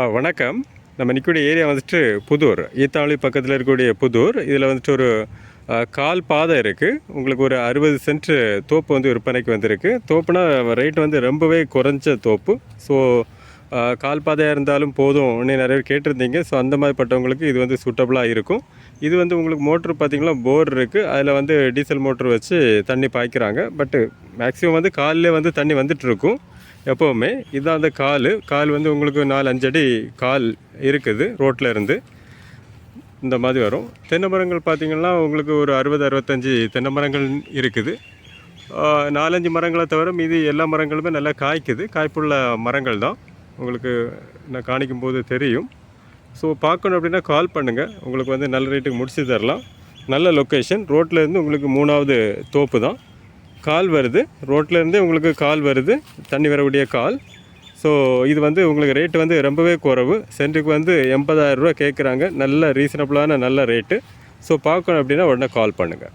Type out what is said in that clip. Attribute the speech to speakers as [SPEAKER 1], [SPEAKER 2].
[SPEAKER 1] ஆ வணக்கம். நம்ம நிற்கக்கூடிய ஏரியா வந்துட்டு புதூர். ஈத்தாவளி பக்கத்தில் இருக்கக்கூடிய புதூர். இதில் வந்துட்டு ஒரு கால் பாதை இருக்குது உங்களுக்கு ஒரு அறுபது சென்ட் தோப்பு வந்து விற்பனைக்கு வந்திருக்கு. தோப்புனா ரேட் வந்து ரொம்பவே குறைஞ்ச தோப்பு. ஸோ கால் பாதையாக இருந்தாலும் போதும் இன்னும் நிறைய பேர் கேட்டிருந்தீங்க. ஸோ அந்த மாதிரிப்பட்டவங்களுக்கு இது வந்து சூட்டபுளாக இருக்கும். இது வந்து உங்களுக்கு மோட்ரு பார்த்திங்கன்னா போர் இருக்குது அதில் வந்து டீசல் மோட்ரு வச்சு தண்ணி பாய்க்கிறாங்க. பட்டு மேக்ஸிமம் வந்து காலில் வந்து தண்ணி வந்துட்டுருக்கும் எப்போவுமே. இதுதான் அந்த கால். கால் வந்து உங்களுக்கு நாலு அஞ்சடி கால் இருக்குது ரோட்டில் இருந்து. இந்த மாதிரி வரும். தென்னை மரங்கள் பார்த்திங்கன்னா உங்களுக்கு ஒரு அறுபது அறுபத்தஞ்சி தென்னை மரங்கள் இருக்குது. நாலஞ்சு மரங்களை தவிர மீதி எல்லா மரங்களுமே நல்லா காய்க்குது. காய்ப்புள்ள மரங்கள் தான் உங்களுக்கு நான் காணிக்கும் போது தெரியும். ஸோ பார்க்கணும் அப்படின்னா கால் பண்ணுங்கள் உங்களுக்கு வந்து நல்ல ரேட்டுக்கு முடிச்சு தரலாம். நல்ல லொக்கேஷன் ரோட்டில் இருந்து உங்களுக்கு மூணாவது தோப்பு தான். கால் வருது. ரோட்டில் உங்களுக்கு கால் வருது. தண்ணி வரக்கூடிய கால் ஸோ இது வந்து உங்களுக்கு ரேட்டு வந்து ரொம்பவே குறைவு. சென்ட்டுக்கு வந்து எண்பதாயிரம் ரூபா கேட்குறாங்க நல்ல ரீசனபிளான நல்ல ரேட்டு ஸோ பார்க்கணும் அப்படின்னா உடனே கால் பண்ணுங்கள்